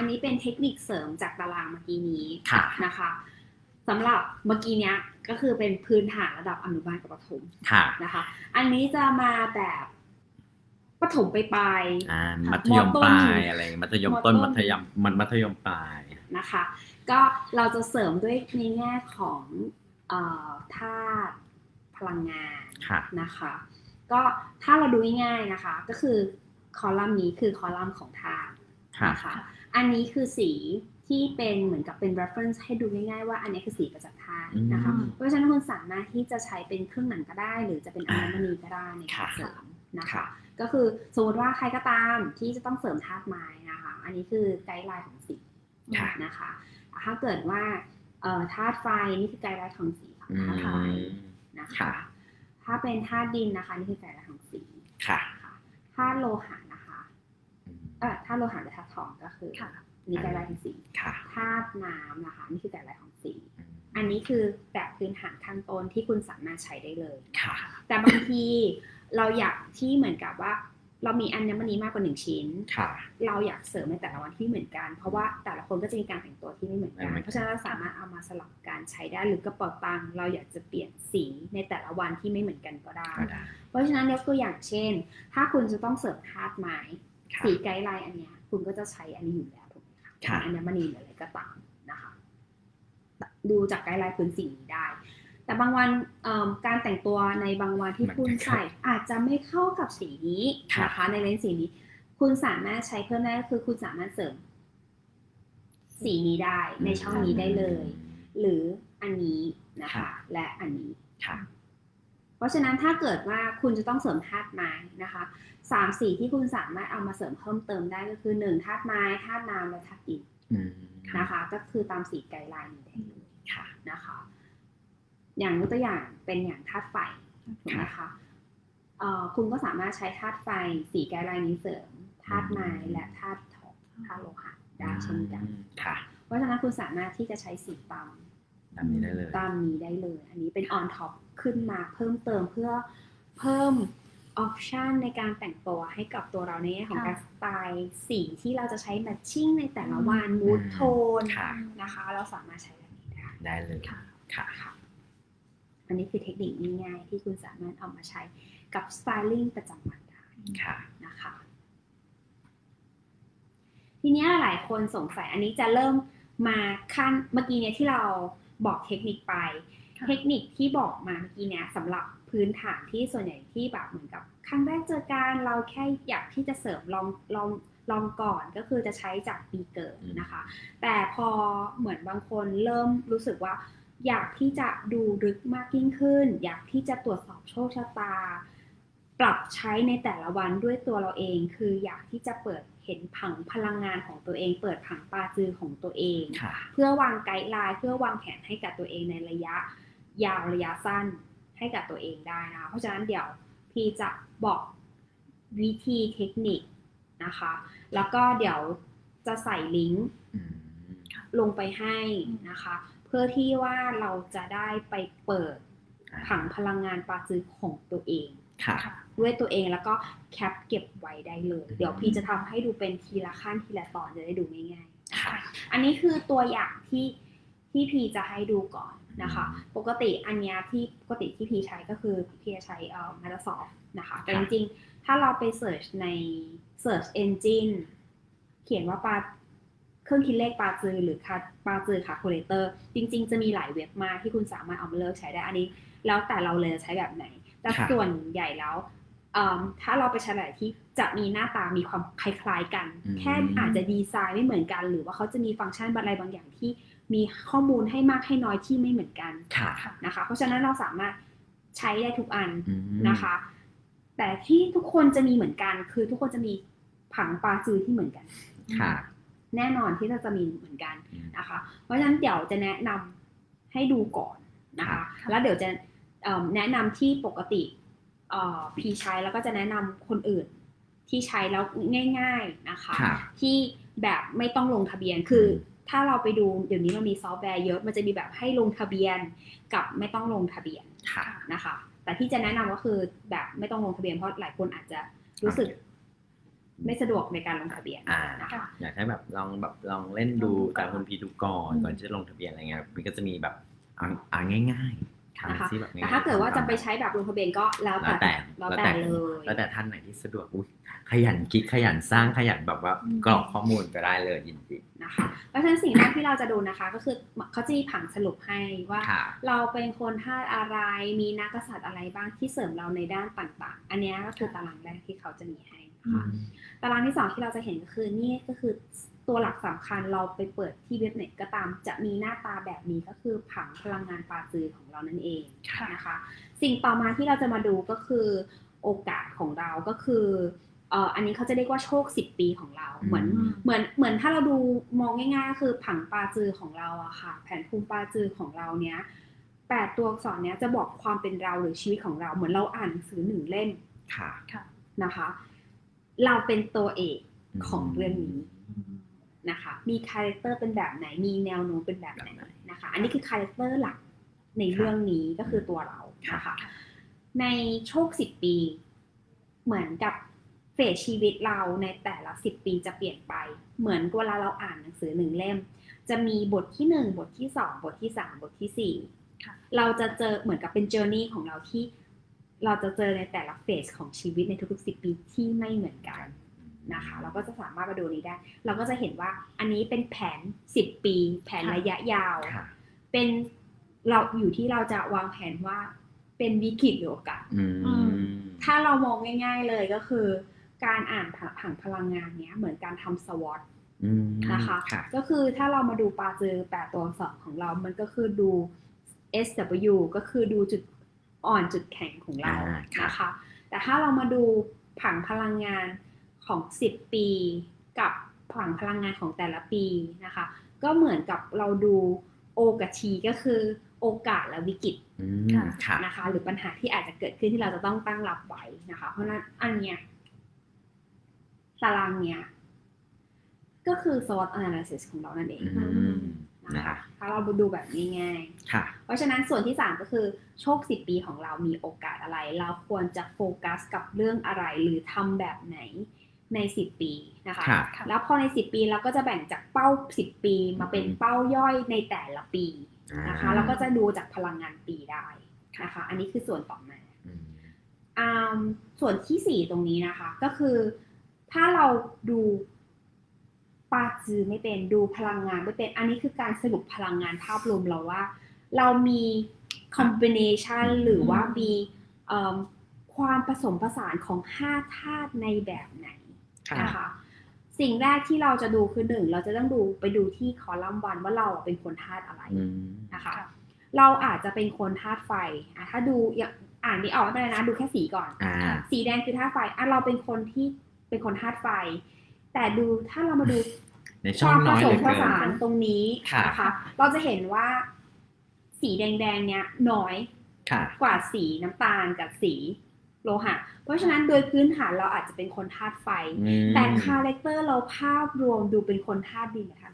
อันนี้เป็นเทคนิคเสริมจากตารางเมื่อกี้นี้ค่ะนะคะสำหรับเมื่อกี้เนี้ยก็คือเป็นพื้นฐานระดับอนุบาลกับประถมค่ะนะคะ อันนี้จะมาแบบประถมไปปลายอ่าค่ะมัธยมมต้ปนลายอะไรมัธยมต้นมต้นมัธยมมันมัธยมปลายๆนะคะ ก็เราจะเสริมด้วยในแง่ของเอ่อธาตุพลังงานค่ะนะคะ ก็ถ้าเราดูง่ายๆนะคะ ก็คือคอลัมน์นี้คือคอลัมน์ของธาตุค่ะ นะคะอันนี้คือสีที่เป็นเหมือนกับเป็น reference ให้ดูง่ายๆว่าอันนี้คือสีประจักษ์ธาตุนะคะอืมเพราะฉะนั้นคุณสามารถที่จะใช้เป็นเครื่องหนังก็ได้ หรือจะเป็นอัญมณีก็ได้ในการค่ะเสริมนะค่ะคะ ก็คือสมมติว่าใครก็ตามที่จะต้องเสริมธาตุไม้นะคะ อันนี้คือไกด์ไลน์ของสีค่ะนะคะ ถ้าเกิดว่าเอ่อธาตุไฟนี่คือไกด์ไลน์ของสีของอืธาตุไฟมนะคะค่ะถ้าเป็นธาตุดินนะคะนี่คือไกด์ไลน์ของสีค่ะค่ะธาตุโลหะนะคะ อืม เออ ธาตุโลหะหรือธาตุทองก็คือค่ะนี่ไกด์ไลน์ของสีค่ะธาตุน้ำนะคะนี่คือไกด์ไลน์ของสีอืมอันนี้คือแบบพื้นฐานขั้นต้นที่คุณสามารถใช้ได้เลยค่ะแต่บางทีเราอยากที่เหมือนกับว่า เรามีอัญมณีมากกว่าหนึ่งชิ้นค่ะเราอยากเสริมในแต่ละวันที่เหมือนกัน เพราะว่าแต่ละคนก็จะมีการแต่งตัวที่ไม่เหมือนกันไม่เหมือนกันเพราะฉะนั้นเราสามารถเอามาสลับการใช้ได้หรือกระเป๋าตังค์เราอยากจะเปลี่ยนสีในแต่ละวันที่ไม่เหมือนกันก็ได้ก็ได้ เพราะฉะนั้นยกตัวอย่างเช่น ถ้าคุณจะต้องเสริมธาตุไม้ค่ะ สีไกด์ไลน์อันเนี้ยคุณก็จะใช้อันนี้อยู่แล้วถูกไหมคะค่ะอัญมณีหรืออะไรก็ตามนะคะ ดูจากไกด์ไลน์พื้นสีนี้ได้ แต่บางวันเอิ่มการแต่งตัวในบางวันที่มันคุณจะเข้าใส่อาจจะไม่เข้ากับสีนี้ค่ะนะคะในเลนส์สีนี้ คุณสามารถใช้เพิ่มได้ก็คือคุณสามารถเสริม สีนี้ได้ในช่องนี้ได้เลย หรืออันนี้นะคะค่ะและอันนี้ค่ะ เพราะฉะนั้นถ้าเกิดว่าคุณจะต้องเสริมธาตุไม้นะคะสามสีที่คุณสามารถเอามาเสริมเพิ่มเติมได้ก็คือหนึ่งธาตุไม้ธาตุน้ำและธาตุดินอืมค่ะนะคะ ก็คือตามสีไกด์ไลน์นี้ได้เลยค่ะนะคะ อย่างยกตัวอย่างเป็นอย่างธาตุไฟถูกไหมคะเอ่อคุณก็สามารถใช้ธาตุไฟสีไกด์ไลน์นี้เสริมธาตุไม้และธาตุทองธาตุโลหะได้เช่นกันค่ะเพราะฉะนั้นคุณสามารถที่จะใช้สีตาม ตามนี้ได้เลย ตามนี้ได้เลย อันนี้เป็น on top ขึ้นมาเพิ่มเติมเพื่อเพิ่มออปชันในการแต่งตัวให้กับตัวเราในแง่ของค่ะการสไตล์สีที่เราจะใช้แมทชิ่งในแต่ละวันมูดโทนค่ะนะคะ เราสามารถใช้แบบนี้ได้ได้เลยค่ะค่ะค่ะอันนี้คือเทคนิคง่ายๆที่คุณสามารถเอามาใช้กับสไตลิ่งประจำวันได้ค่ะนะคะทีเนี้ยหลายคนสงสัยอันนี้จะเริ่มมาขั้นเมื่อกี้เนี่ยที่เรา บอกเทคนิคไปค่ะเทคนิคที่บอกมาเมื่อกี้เนี่ยสำหรับพื้นฐานที่ส่วนใหญ่ที่แบบเหมือนกับ ครั้งแรกเจอกันเราแค่อยากที่จะเสริมลองลองลองก่อนก็คือจะใช้จากปีเกิดนะคะ แต่พอเหมือนบางคนเริ่มรู้สึกว่า อยากที่จะดูลึกมากยิ่งขึ้น อยากที่จะตรวจสอบโชคชะตา ปรับใช้ในแต่ละวันด้วยตัวเราเอง คืออยากที่จะเปิดเห็นผังพลังงานของตัวเอง เปิดผังปาจือของตัวเองค่ะเพื่อวางไกด์ไลน์เพื่อวางแผนให้กับตัวเองในระยะยาวระยะสั้นให้กับตัวเองได้นะคะเพราะฉะนั้นเดี๋ยวพี่จะบอกวิธีเทคนิคนะคะ แล้วก็เดี๋ยวจะใส่ลิงก์อืมลงไปให้นะคะ เพื่อที่ว่าเราจะได้ไปเปิดผังพลังงานปาจือของตัวเองค่ะค่ะ ด้วยตัวเองแล้วก็แคปเก็บไว้ได้เลยอืมเดี๋ยวพี่จะทำให้ดูเป็นทีละขั้นทีละตอนจะได้ดูง่ายๆค่ะ อันนี้คือตัวอย่างที่ที่พีจะให้ดูก่อนนะคะอืมปกติอันเนี้ยที่ปกติที่พีใช้ก็คือพีจะใช้เอ่อ Microsoft นะคะ แต่คจรับริงๆ ถ้าเราไป search ใน search engine เขียนว่าปาเครื่องคิดเลขปาจือหรือคาปาจือคาคูลเลเตอร์ จริง ๆ จะมีหลายเว็บมากที่คุณสามารถเอามาเลิกใช้ได้อันนี้ แล้วแต่เราเลยจะใช้แบบไหน แต่ครับส่วนใหญ่แล้วเอิ่ม ถ้าเราไปใช้หลายที่จะมีหน้าตามีความคล้ายๆกันอืมแค่อาจจะดีไซน์ไม่เหมือนกัน หรือว่าเขาจะมีฟังก์ชันอะไรบางอย่างที่มีข้อมูลให้มากให้น้อยที่ไม่เหมือนกันค่ะนะคะ เพราะฉะนั้นเราสามารถใช้ได้ทุกอันอืมนะคะ แต่ที่ทุกคนจะมีเหมือนกัน คือทุกคนจะมีผังปลาจือที่เหมือนกันค่ะ แน่นอนที่เราจะมีเหมือนกันอืมนะคะ เพราะฉะนั้นเดี๋ยวจะแนะนำให้ดูก่อนนะครัคะบแล้วเดี๋ยวจะเอิ่มแนะนำที่ปกติเอ่อ พีใช้แล้วก็จะแนะนำคนอื่นที่ใช้แล้วง่าย ๆนะคะค่ะที่แบบไม่ต้องลงทะเบียนคืออมถ้าเราไปดูเดี๋ยวนี้มันมีซอฟต์แวร์เยอะมันจะมีแบบให้ลงทะเบียนกับไม่ต้องลงทะเบียนค่ะนะคะ แต่ที่จะแนะนำก็คือแบบไม่ต้องลงทะเบียนเพราะหลายคนอาจจะรู้สึก ไม่สะดวกในการลงทะเบียนอ่านะคะอยากให้แบบลองแบบลองเล่นดูลองดูก่อนตามคุณพีดูก่อนอืมก่อนที่จะลงทะเบียนอะไรเงี้ยมันก็จะมีแบบอ่าอ่าง่าย ๆ นะคะที่แบบง่ยๆแต่ถ้าเกิดว่าจะไปใช้แบบลงทะเบียนก็แล้วแล้วแต่แต่แล้วแต่เลย แล้วแต่ท่านไหนที่สะดวกอุ๊ยขยันคิดขยันสร้างขยันแบบว่าอืมกรอกข้อมูลก็ได้เลยยินดีนะคะเพราะฉะนั้นสิ่งแรกที่เราจะดูนะคะ ก็คือเขาจะมีผังสรุปให้ว่าค่ะเราเป็นคนธาตุอะไรมีนักกษัตริย์อะไรบ้างที่เสริมเราในด้านต่างๆ อันเนี้ยก็คือตารางแรกที่เขาจะมีให้นะคะตารางที่สองที่เราจะเห็นก็คือนี่ก็คือ ตัวหลักสำคัญเราไปเปิดที่เว็บไหนก็ตาม จะมีหน้าตาแบบนี้ก็คือผังพลังงานปาจือของเรานั่นเองค่ะนะคะ สิ่งต่อมาที่เราจะมาดูก็คือโอกาสของเราก็คือเอ่ออันนี้เขาจะเรียกว่าโชค 10 ปีของเรา เหมือนอืมเหมือนเหมือนถ้าเราดูมองง่ายๆก็คือผังปาจือของเราอะค่ะ แผนภูมิปาจือของเราเนี้ยแปดตัวอักษรเนี้ยจะบอกความเป็นเราหรือชีวิตของเรา เหมือนเราอ่านหนังสือหนึ่งเล่มค่ะค่ะนะคะ เราเป็นตัวเอกของเรื่องนี้ นะคะ มีคาแรคเตอร์เป็นแบบไหน มีแนวโน้มเป็นแบบไหนแบบไหนนะคะ อันนี้คือคาแรคเตอร์หลักในเรื่องนี้ก็คือตัวเรานะคะในโชคสิบปี เหมือนกับเฟสชีวิตเราในแต่ละสิบปีจะเปลี่ยนไป เหมือนเวลาเราอ่านหนังสือหนึ่งเล่ม จะมีบทที่หนึ่งบทที่สองบทที่สามบทที่สี่ค่ะเราจะเจอเหมือนกับเป็นเจอร์นี่ของเราที่เราจะเจอในแต่ละเฟสของชีวิตในทุกๆสิบปีที่ไม่เหมือนกัน นะคะ เราก็จะสามารถมาดูนี้ได้ เราก็จะเห็นว่าอันนี้เป็นแผนสิบปี แผนค่ะระยะยาวค่ะเป็นเราอยู่ที่เราจะวางแผนว่าเป็นวิกฤตหรือโอกาสอืมถ้าเรามองง่าย ๆเลยก็คือ การอ่านผังพลังงานเนี้ยเหมือนการทำสวอตอืมนะคะค่ะก็คือถ้าเรามาดูปาเจอแปดตัวอักษรของเรา มันก็คือดู SW ก็คือดูจุดอ่อนจุดแข็งของเราอ่าค่ะนะคะ แต่ถ้าเรามาดูผังพลังงาน ของ 10 ปี กับผังพลังงานของแต่ละปีนะคะ ก็เหมือนกับเราดู O กับ T ก็คือโอกาสและวิกฤตอืมค่ะค่ะนะคะ หรือปัญหาที่อาจจะเกิดขึ้นที่เราจะต้องตั้งรับไว้นะคะ เพราะฉะนั้นอันเนี้ยตารางเนี้ยก็คือ SWOT analysis ของเรานั่นเองอืมนะนะคะถ้าเราดูแบบง่ายค่ะๆเพราะฉะนั้นส่วนที่ 3 ก็คือโชค 10 ปีของเรามีโอกาสอะไร เราควรจะโฟกัสกับเรื่องอะไรหรือทำแบบไหน ใน 10 ปีนะคะค่ะค่ะแล้วพอใน 10 ปีเราก็จะแบ่งจากเป้า 10 ปีมาเป็นอืมเป้าย่อยในแต่ละปีนะคะอ่าเราก็จะดูจากพลังงานปีได้นะคะอันนี้คือส่วนต่อมาอืมอ่าส่วนที่สี่ตรงนี้นะคะ ก็คือถ้าเราดูปาจือไม่เป็นดูพลังงานไม่เป็น อันนี้คือการสรุปพลังงานภาพรวมเราว่า เรามีคอมบิเนชันหรือว่ามีเอิ่มความผสมผสานของห้าธาตุในแบบไหนค่ะ นะคะสิ่งแรกที่เราจะดูคือหนึ่งเราจะต้องดูไปดูที่คอลัมน์วันว่าเราเป็นคนธาตุอะไรอืมนะคะค่ะเราอาจจะเป็นคนธาตุไฟอะถ้าดูอย่างอ่านไม่ออกไม่เป็นไรนะดูแค่สีก่อนอ่าสีแดงคือธาตุไฟอะเราเป็นคนที่เป็นคนธาตุไฟ แต่ดูถ้าเรามาดูในคช่องวามผน้อยสเหลืมอผเกินสานตรงนี้ค่ะนะคะเราจะเห็นว่าสีแดงๆเนี้ยน้อยค่ะกว่าสีน้ำตาลกับสี โลหะ เพราะฉะนั้นโดยพื้นฐานเราอาจจะเป็นคนธาตุไฟอืมแต่คาแรคเตอร์เราภาพรวมดูเป็นคนธาตุดินนะคะ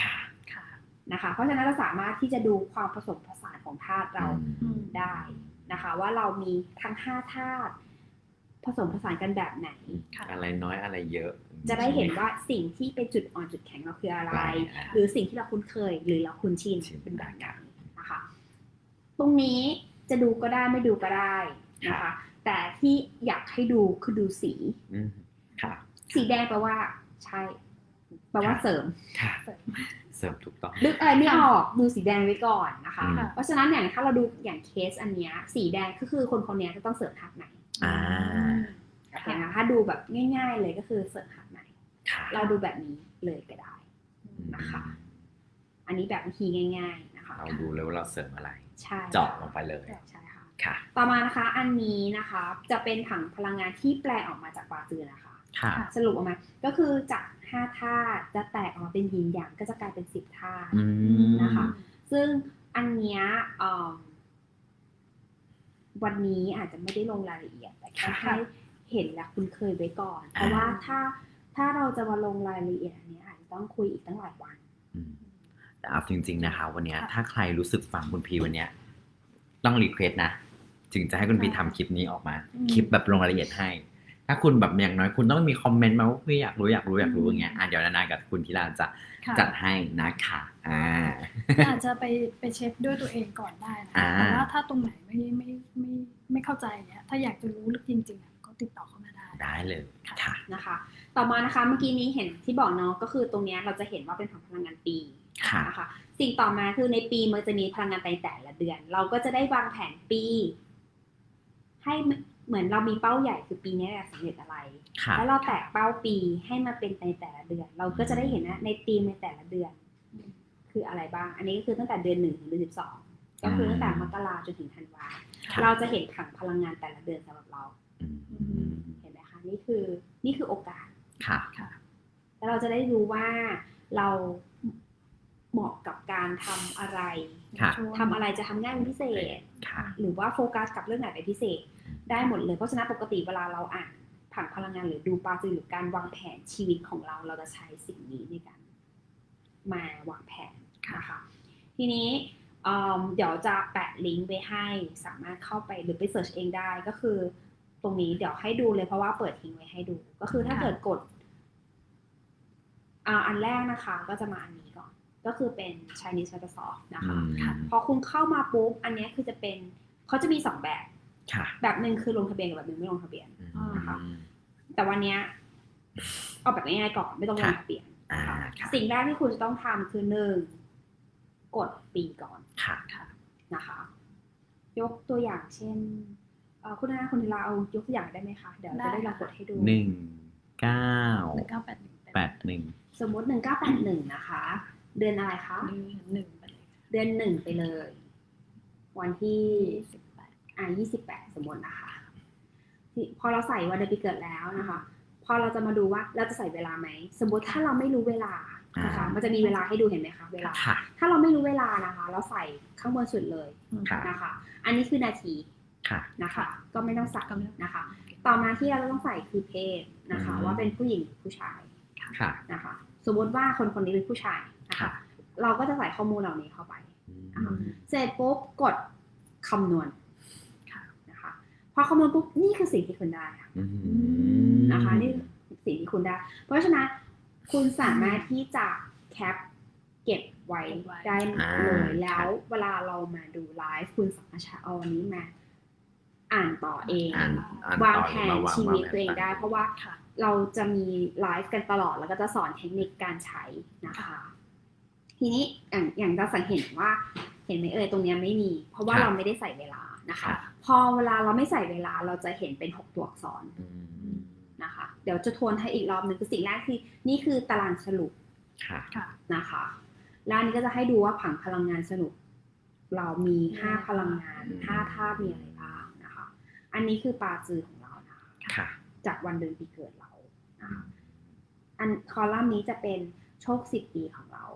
ค่ะค่ะนะคะ เพราะฉะนั้นเราสามารถที่จะดูความผสมผสานของธาตุเราอืมได้นะคะ ว่าเรามีทั้งห้าธาตุผสมผสานกันแบบไหนค่ะอะไรน้อยอะไรเยอะ จะได้เห็นว่าสิ่งที่เป็นจุดอ่อนจุดแข็งเราคืออะไรอ่าหรือสิ่งที่เราคุ้นเคย หรือเราคุ้นชินชินเป็นแบบไหนค่ะนะคะ ตรงนี้จะดูก็ได้ไม่ดูก็ได้นะคะ แต่ที่อยากให้ดูคือดูสีอืมค่ะ สีแดงแปลว่า ใช่แปลว่าค่ะเสริมค่ะเสริมเสริมถูกต้องนึกอะไรไม่ออกดูสีแดงไว้ก่อนนะคะอืมเพราะฉะนั้นอย่างถ้าเราดูอย่างเคสอันเนี้ย สีแดงก็คือคนคนเนี้ยจะต้องเสริมทักไหนอ่าโอเคนะถ้าดูแบบง่าย ๆ เลยก็คือเสริมทักไหนค่ะเราดูแบบนี้เลยก็ได้นะคะ อันนี้แบบวิธีง่าย ๆ นะคะเราดูเลยว่าเราเสริมอะไรใช่เจาะลงไปเลยใช่ ค่ะค่ะ ต่อมานะคะอันนี้นะคะจะเป็นผังพลังงานที่แปลออกมาจากบาจือนะคะค่ะค่ะสรุปออกมาก็คือจากห้าธาตุจะแตกออกมาเป็นยินหยางก็จะกลายเป็นสิบธาตุอืมนะคะ ซึ่งอันเนี้ยเอิ่มวันนี้อาจจะไม่ได้ลงรายละเอียด แต่แค่ค่ะให้เห็นและคุ้นเคยไว้ก่อน เพราะว่าถ้าถ้าเราจะมาลงรายละเอียดอันเนี้ยอาจจะต้องคุยอีกตั้งหลายวันอืมแต่เอาจริง ๆนะคะ วันเนี้ยค่ะถ้าใครรู้สึกฟังคุณพีวันเนี้ยต้องรีเควสนะ ถึงจะให้คุณพีค่ะทำคลิปนี้ออกมาอืมคลิปแบบลงรายละเอียดให้ ถ้าคุณแบบอย่างน้อยคุณต้องมีคอมเมนต์มาว่าพี่อยากรู้อยากรู้อยากรู้อย่างเงี้ยอะเดี๋ยวนานากับคุณธีราจะค่ะจัดให้นะคะอ่าอาจจะไปไปเช็คด้วยตัวเองก่อนได้นะอ่าแต่ว่าถ้าตรงไหนไม่ไม่ไม่ไม่เข้าใจเนี่ยถ้าอยากจะรู้ลึกจริงๆอะก็ติดต่อเข้ามาได้ได้เลยค่ะนะคะ ต่อมานะคะเมื่อกี้นี้เห็นที่บอกเนาะก็คือตรงเนี้ยเราจะเห็นว่าเป็นผังพลังงานปีค่ะนะคะสิ่งต่อมาคือในปีมันจะมีพลังงานในแต่ละเดือน เราก็จะได้วางแผนปี ให้เหมือนเรามีเป้าใหญ่คือปีนี้อยากสำเร็จอะไรค่ะแล้วเราแตกเป้าปีให้มาเป็นในแต่ละเดือน เราก็จะได้เห็นนะในปีในแต่ละเดือน คืออะไรบ้าง อันนี้ก็คือตั้งแต่เดือนหนึ่งถึงเดือนสิบสองก็คือตั้งแต่มกราจนถึงธันวาค่ะเราจะเห็นผังพลังงานแต่ละเดือนสำหรับเราอืมเห็นไหมคะนี่คือนี่คือโอกาสค่ะค่ะ แล้วเราจะได้รู้ว่าเราเหมาะกับการทำอะไรค่ะช่วงทำอะไรจะทำง่ายเป็นพิเศษค่ะหรือว่าโฟกัสกับเรื่องไหนเป็นพิเศษ ได้หมดเลย เพราะฉะนั้นปกติเวลาเราอ่านผังพลังงานหรือดูปาจีหรือการวางแผนชีวิตของเรา เราจะใช้สิ่งนี้ในการมาวางแผนนะคะทีนี้เอิ่มเดี๋ยวจะแปะลิงก์ไว้ให้สามารถเข้าไปหรือไปเสิร์ชเองได้ก็คือ ตรงนี้เดี๋ยวให้ดูเลยเพราะว่าเปิดทิ้งไว้ให้ดู ก็คือถ้าค่ะเกิดกดอ่าอันแรกนะคะก็จะมาอันนี้ก่อน ก็คือเป็น Chinese Microsoft นะอืคะมพอคุณเข้ามาปุ๊บอันเนี้ยคือจะเป็นเขาจะมีสองแบบค่ะ แบบหนึ่งคือลงทะเบียนกับแบบหนึ่งไม่ลงทะเบียนอืมนะคะแต่วันเนี้ยเอาแบบง่ายๆก่อนไม่ต้องลงค่ะทะเบียนอ่านะคะค่ะสิ่งแรกที่คุณจะต้องทำคือหนึ่งกดปีก่อนค่ะค่ะนะคะ ยกตัวอย่างเช่นเอ่อคุณนาคุณธีลาเอายกตัวอย่างได้ไหมคะเดี๋ยวจะได้ลองกดให้ดูหนึ่งเก้าหนึ่งเก้าแปดหนึ่งแปดหนึ่งสมมติหนึ่งเก้าแปดหนึ่งนะคะ เดือนอะไรคะหนึ่งหนึ่งไปเลยเดือนหนึ่งไปเลย วันที่ยี่สิบแปด อ่ายี่สิบแปดสมมตินะคะที่พอเราใส่วันเดือนปีเกิดแล้วนะคะ พอเราจะมาดูว่าเราจะใส่เวลาไหม สมมติถ้าเราไม่รู้เวลานะคะมันจะมีเวลาให้ดูเห็นไหมคะเวลาค่ะถ้าเราไม่รู้เวลานะคะ เราใส่ข้างบนสุดเลยค่ะนะคะ อันนี้คือนาทีค่ะนะคะ ก็ไม่ต้องใส่ก็ไม่ต้องนะคะ ต่อมาที่เราต้องใส่คือเพศนะคะอืมว่าเป็นผู้หญิงหรือผู้ชายค่ะนะคะ สมมติว่าคนคนนี้เป็นผู้ชายนะคะค่ะเราก็จะใส่ข้อมูลเหล่านี้เข้าไปอืมอ่าเสร็จปุ๊บกดคำนวณค่ะนะคะ พอคำนวณปุ๊บนี่คือสิ่งที่คุณได้ค่ะอืมนะคะนี่สิ่งที่คุณได้ เพราะฉะนั้นคุณสามารถที่จะแคปเก็บไว้เก็บไว้ได้เลยแล้วเวลาเรามาดูไลฟ์คุณสามารถใช้เอาอันนี้มาอ่านต่อเองอ่านอ่นวางต่อแผหรืนอชีวิตางตัวเองได้เพราะว่าค่ะเราจะมีไลฟ์กันตลอดแล้วก็จะสอนเทคนิคการใช้นะคะ ทีนี้อย่างอย่างจะสังเกตว่า เห็นไหมเอ่ยตรงเนี้ยไม่มี เพราะว่าครับเราไม่ได้ใส่เวลานะคะค่ะ พอเวลาเราไม่ใส่เวลาเราจะเห็นเป็นหกตัวอักษรอืมนะคะ เดี๋ยวจะทวนให้อีกรอบหนึ่งคือสิ่งแรกที่นี่คือตารางสรุปค่ะค่ะนะคะแล้วอันนี้ก็จะให้ดูว่าผังพลังงานสรุป เรามีห้าพลังงานอืมห้าธาตุมีอะไรบ้างนะคะ อันนี้คือปาจือของเรานะคะค่ะจากวันเดือนปีเกิดเรานะคะอันคอลัมน์นี้จะเป็นโชคสิบปีของเรา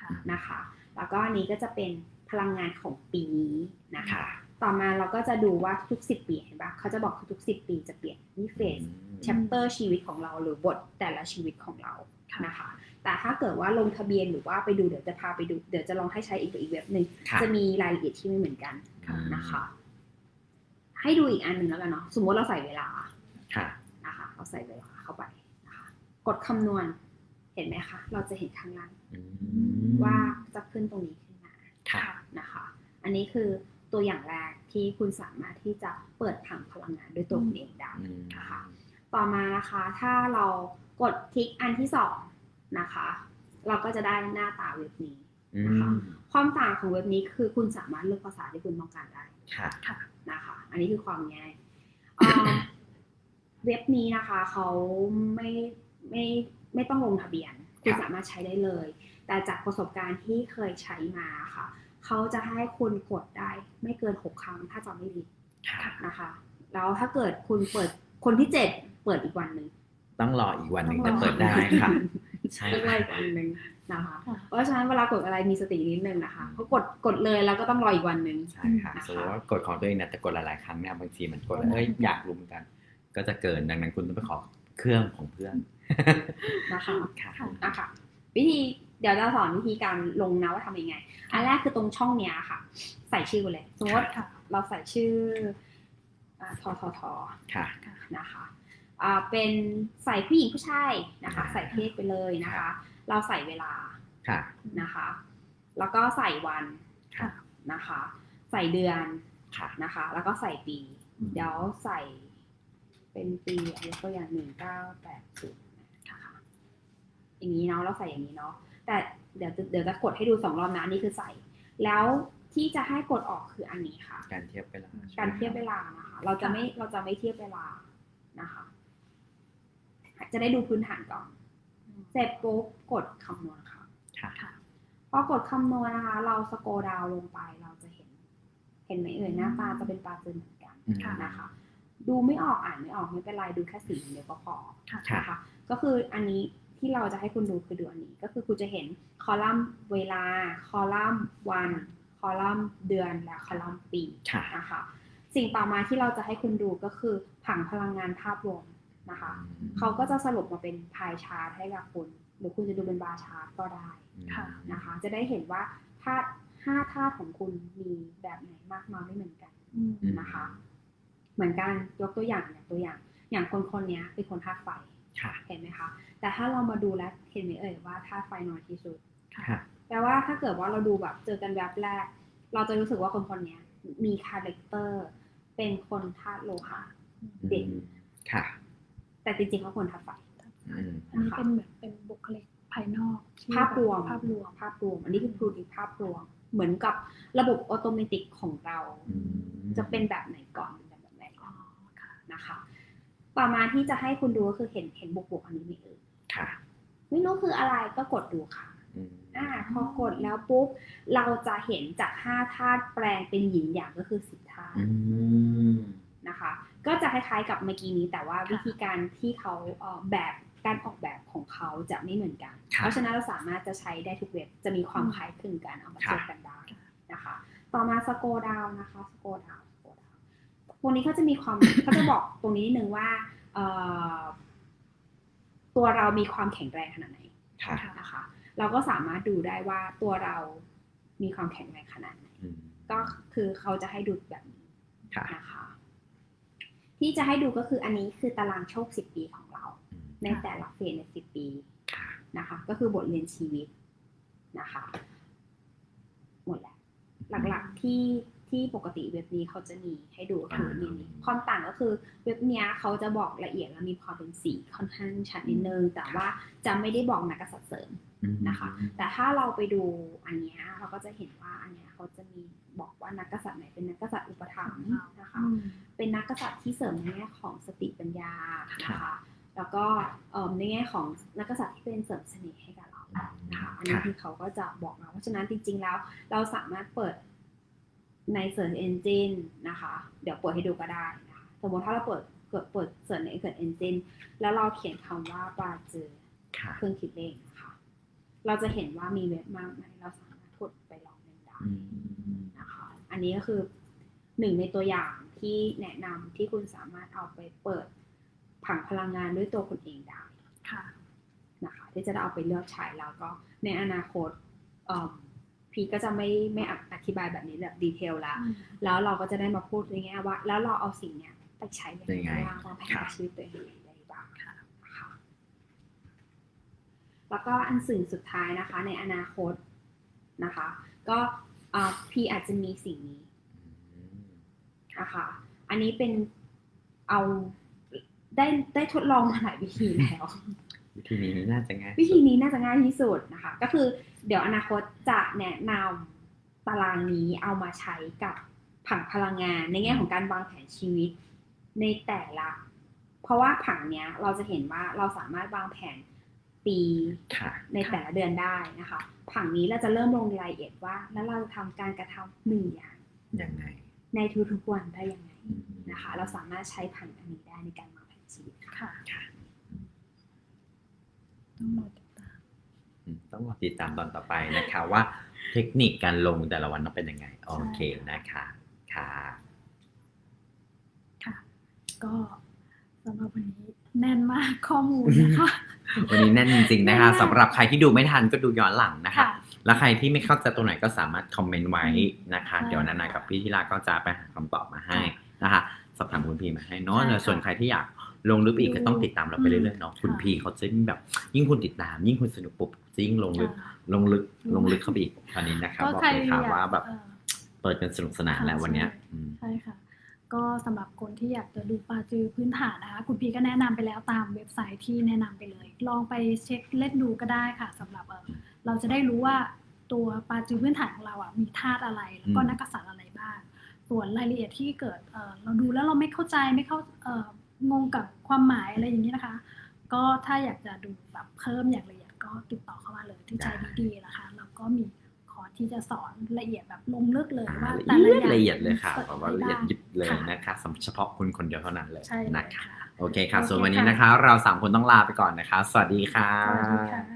ค่ะนะคะ แล้วก็อันนี้ก็จะเป็นพลังงานของปีนี้นะคะค่ะ ต่อมาเราก็จะดูว่าทุกๆสิบปีเห็นปะเขาจะบอกทุกๆสิบปีจะเปลี่ยนนี่เฟสแชปเตอร์ชีวิตของเราหรือบทแต่ละชีวิตของเราค่ะนะคะ แต่ถ้าเกิดว่าลงทะเบียนหรือว่าไปดูเดี๋ยวจะพาไปดูเดี๋ยวจะลองให้ใช้อีกอีกเว็บหนึ่งค่ะจะมีรายละเอียดที่ไม่เหมือนกันค่ะนะคะ ให้ดูอีกอันหนึ่งแล้วกันเนาะสมมติเราใส่เวลาค่ะนะคะเราใส่เวลาเข้าไปนะคะกดคำนวณเห็นไหมคะ เราจะเห็นข้างล่างอืมว่าจะขึ้นตรงนี้ขึ้นมาค่ะนะคะ อันนี้คือ ตัวอย่างแรกที่คุณสามารถที่จะเปิดผังพลังงานด้วยตัวคุณเองได้อืมค่ะต่อมานะคะถ้าเรากดคลิกอันที่สองนะคะ เราก็จะได้หน้าตาเว็บนี้อืนะคะมความต่างของเว็บนี้คือคุณสามารถเลือกภาษาที่คุณต้องการได้ค่ะค่ะนะคะ อันนี้คือความง่ายเอ่อเว็บนี้นะคะเขาไม่ไม่ไม่ต้องลงทะเบียน คุณครับสามารถใช้ได้เลย แต่จากประสบการณ์ที่เคยใช้มาค่ะ เขาจะให้คุณกดได้ไม่เกินหกครั้งถ้าจำไม่ผิดค่ะนะคะ แล้วถ้าเกิดคุณเปิดคนที่เจ็ดเปิดอีกวันหนึ่งต้องรออีกวันหนึ่งต้จะองรอเปิดได้ค่ะใช่เลือกไล่ค่ะอีกวันหนึ่งนะคะค่ะเพราะฉะนั้นเวลากดอะไรมีสตินิดนึงนะคะเพราะกดกดเลยแล้วก็ต้องรออีกวันหนึ่งใช่ค่ะนะคะสมมติว่ากดของตัวเองเนี่ยแต่กดหลายๆครั้งเนี่ยบางทีมันกดแล้วเอ้ยอยากรู้เหมือนกัน ก็จะเกินดังนั้นคุณต้องไปขอเครื่องของเพื่อนนะคะค่ะค่ะนะคะวิธี เดี๋ยวจะสอนวิธีการลงนะว่าทำยังไง อันแรกคือตรงช่องเนี้ยค่ะ ใส่ชื่อไปเลย สมมติค่ะเราใส่ชื่ออ่าทอทอทอค่ะนะคะอ่าเป็นใส่ผู้หญิงผู้ชายนะคะอ่าใส่เพศไปเลยนะคะ เราใส่เวลาค่ะนะคะ แล้วก็ใส่วันค่ะนะคะ ใส่เดือนค่ะนะคะ แล้วก็ใส่ปีอืมเดี๋ยวใส่เป็นปีอันนี้ตัวอย่างหนึ่งเก้าแปดศูนย์นะคะอย่างนี้เนาะเราใส่อย่างนี้เนาะ แต่เดี๋ยวเดี๋ยวจะกดให้ดูสองรอบนะอันนี่คือใส่ แล้วที่จะให้กดออกคืออันนี้ค่ะ การเทียบเวลา การเทียบเวลานะคะ เราจะไม่เราจะไม่เทียบเวลานะคะ จะได้ดูพื้นฐานก่อนเสร็จปุ๊บกดคำนวณค่ะค่ะค่ะพอกดคำนวณนะคะ เราสโกดาวลงไปเราจะเห็น เห็นไหมเอ่ยหน้าตาจะเป็นปลาจืนเหมือนกันอืมค่ะนะคะ ดูไม่ออกอ่านไม่ออกไม่เป็นไรดูแค่สีเดียวก็พอค่ะค่ะนะคะ ก็คืออันนี้ ที่เราจะให้คุณดูคือดูอันนี้ ก็คือคุณจะเห็นคอลัมน์เวลา คอลัมน์วัน คอลัมน์เดือน และคอลัมน์ปีค่ะนะคะ สิ่งต่อมาที่เราจะให้คุณดูก็คือผังพลังงานภาพรวมนะคะ เขาก็จะสรุปมาเป็นพายชาร์ตให้กับคุณ หรือคุณจะดูเป็นบาร์ชาร์ตก็ได้ค่ะนะคะ จะได้เห็นว่าธาตุห้าธาตุของคุณมีแบบไหนมากน้อยไม่เหมือนกันอืมอืมนะคะ เหมือนกันยกตัวอย่างอย่างตัวอย่าง อย่างคนคนๆเนี้ยเป็นคนธาตุไฟค่ะเห็นไหมคะ แต่ถ้าเรามาดูแล้วเห็นไหมเอ่ยว่าธาตุไฟน้อยที่สุดค่ะแปลว่าถ้าเกิดว่าเราดูแบบเจอกันแบบแรก เราจะรู้สึกว่าคนคนๆเนี้ยมีคาแรคเตอร์เป็นคนธาตุโลหะเด็กค่ะ แต่จริงๆเขาคนธาตุไฟอืมอันนี้เป็นเหมือนเป็นบุคลิกภายนอกที่ภาพรวมภาพรวมภาพรวม อันนี้คือพูดถึงภาพรวม เหมือนกับระบบออโตเมติกของเราอืมจะเป็นแบบไหนก่อนเป็นแบบไหนก่อ๋ออนค่ะนะคะต่อมาที่จะให้คุณดูก็คือเห็นเห็นบวกบวกๆอันนี้ไหมเอ่ย ค่ะ ไม่รู้คืออะไรก็กดดูค่ะอืมอ่าพอกดแล้วปุ๊บเราจะเห็นจากห้าธาตุแปลงเป็นหยินหยางก็คือสิบธาตุอืมนะคะ ก็จะคล้ายๆกับเมื่อกี้นี้แต่ว่าค่ะวิธีการที่เขาเอ่อแบบการออกแบบของเขาจะไม่เหมือนกันค่ะเพราะฉะนั้นเราสามารถจะใช้ได้ทุกเว็บจะมีความอืมคล้ายคลึงกันเอามาค่ะเจอกันได้นะคะ ต่อมาสโกดาวนะคะสโกดาวสโกดาวพวกนี้เขาจะมีความเขาจะบอกตรงนี้นิดนึงว่าเอ่อ ตัวเรามีความแข็งแรงขนาดไหนค่ะนะคะ เราก็สามารถดูได้ว่าตัวเรามีความแข็งแรงขนาดไหนอืมก็คือเขาจะให้ดูแบบนี้ค่ะนะคะ ที่จะให้ดูก็คืออันนี้คือตารางโชคสิบปีของเราอืมในแต่ละเฟสในสิบปีค่ะนะคะ ก็คือบทเรียนชีวิตนะคะ หมดแล้วหลักๆที่ ที่ปกติเว็บนี้เขาจะมีให้ดูคือมีนี้ความต่างก็คือเว็บเนี้ยเขาจะบอกละเอียดและมีความเป็นสีค่อนข้างชัดนิดนึงแต่ว่าจะไม่ได้บอกนักกษัตริย์เสริมอืมนะคะ แต่ถ้าเราไปดูอันเนี้ยเราก็จะเห็นว่าอันเนี้ยเขาจะมีบอกว่านักกษัตริย์ไหนเป็นนักกษัตริย์อุปถัมภ์นะคะอืมเป็นนักกษัตริย์ที่เสริมในแง่ของสติปัญญานะค่ะคะแล้วก็เอิ่มในแง่ของนักกษัตริย์ที่เป็นเสริมเสน่ห์ให้กับเรานะคะอันนี้ค่ะคือเขาก็จะบอกมาเพราะฉะนั้นจริง ๆ แล้ว เราสามารถเปิด ใน Search Engine นะคะ เดี๋ยวเปิดให้ดูก็ได้นะคะสมมติถ้าเราเปิดเกิดเปิด Search ใน Search Engine แล้วเราเขียนคำว่าปลาจือค่ะเครื่องคิดเลขนะคะ เราจะเห็นว่ามีเว็บมากมายเราสามารถกดไปลองเล่นได้อืมนะคะ อันนี้ก็คือหนึ่งในตัวอย่างที่แนะนำที่คุณสามารถเอาไปเปิดผังพลังงานด้วยตัวคุณเองได้ค่ะนะคะ ที่จะได้เอาไปเลือกใช้แล้วก็ในอนาคตเอิ่ม พีก็จะไม่ไม่อธิบายแบบนี้แบบดีเทลแล้วแล้วเราก็จะได้มาพูดในแง่ว่า แล้วเราเอาสิ่งเนี้ยไปใช้ยังยังไงไงบ้างวางแผนค่ะกับชีวิตตัวเองยังไงได้บ้างค่ะนะคะแล้วก็อันสิ่งสุดท้ายนะคะ ในอนาคตนะคะ ก็อ่าพีอาจจะมีสิ่งนี้อืมนะคะอันนี้เป็นเอาได้ได้ทดลองมาหลายวิธีแล้ววิ ธีนี้น่าจะง่าย วิธีนี้น่าจะง่ายที่สุดนะคะ ก็คือเดี๋ยวอนาคตจะแนะนำตารางนี้เอามาใช้กับผังพลังงาน ในแง่ของการวางแผนชีวิตในแต่ละ เพราะว่าผังเนี้ยเราจะเห็นว่าเราสามารถวางแผนปีค่ะในแต่ละเดือนได้นะคะ ผังนี้เราจะเริ่มลงรายละเอียดว่า แล้วเราจะทำการกระทำหนึ่งอย่างยังไง ในทุกๆวันได้ยังไงอืมนะคะ เราสามารถใช้ผังอันนี้ได้ในการวางแผนชีวิตค่ะค่ะค่ะ ต้องรอติดตามอืมต้องรอติดตามตอนต่อไปนะคะว่าเทคนิคการลงแต่ละวันต้องเป็นยังไง โอเคนะคะค่ะค่ะ ก็สำหรับวันนี้แน่นมากข้อมูลนะคะ วันนี้แน่นจริงๆนะคะแน่นมากสำหรับใครที่ดูไม่ทันก็ดูย้อนหลังนะคะค่ะแล้วใครที่ไม่เข้าใจตรงไหนก็สามารถคอมเมนต์ไว้นะคะใช่เดี๋ยวนานากับพี่ธิราก็จะไปหาคำตอบมาให้นะคะสอบถามคุณพี่มาให้เนาะใช่ค่ะแล้วส่วนใครที่อยาก ลงลึกไปอีกก็ต้องดูติดตามเราไปเรื่อยๆเนาะคุณค่ะพีเขาจะยิ่งแบบ ยิ่งคุณติดตาม ยิ่งคุณสนุกปุ๊บจะยิ่งลงลึกค่ะลงลึกอืมลงลึกเข้าไปอีกตอนนี้นะครับก็บอกใครเลยค่ะอยากว่าแบบเออเปิดกันสนุกสนานแล้วค่ะวันเนี้ยใช่อืมใช่ค่ะ ก็สำหรับคนที่อยากจะดูปลาจือพื้นฐานนะคะ คุณพีก็แนะนำไปแล้วตามเว็บไซต์ที่แนะนำไปเลย ลองไปเช็คเล่นดูก็ได้ค่ะสำหรับเออเราจะได้รู้ว่าตัวปลาจือพื้นฐานของเราอะมีธาตุอะไรแล้วก็อืมนักกษัตริย์อะไรบ้างส่วนรายละเอียดที่เกิดเออเราดูแล้วเราไม่เข้าใจไม่เข้าเออ งงกับความหมายอะไรอย่างนี้นะคะ ก็ถ้าอยากจะดูแบบเพิ่มอย่างละเอียดก็ติดต่อเข้ามาเลยที่ใจดีๆนะคะแล้วก็มีคอร์สที่จะสอนละเอียดแบบลงลึกเลยอ่าว่าละแต่ละเอียดอย่างละเอียดเลยค่ะปิดแบบว่าละเอียดได้ยิบเลยค่ะนะคะสำเฉพาะคุณคนเดียวเท่านั้นเลยใช่เลยนะคะค่ะโอเคค่ะโอเคส่วนวันนี้ค่ะนะคะ เราสามคนต้องลาไปก่อนนะคะ สวัสดีค่ะสวัสดีค่ะ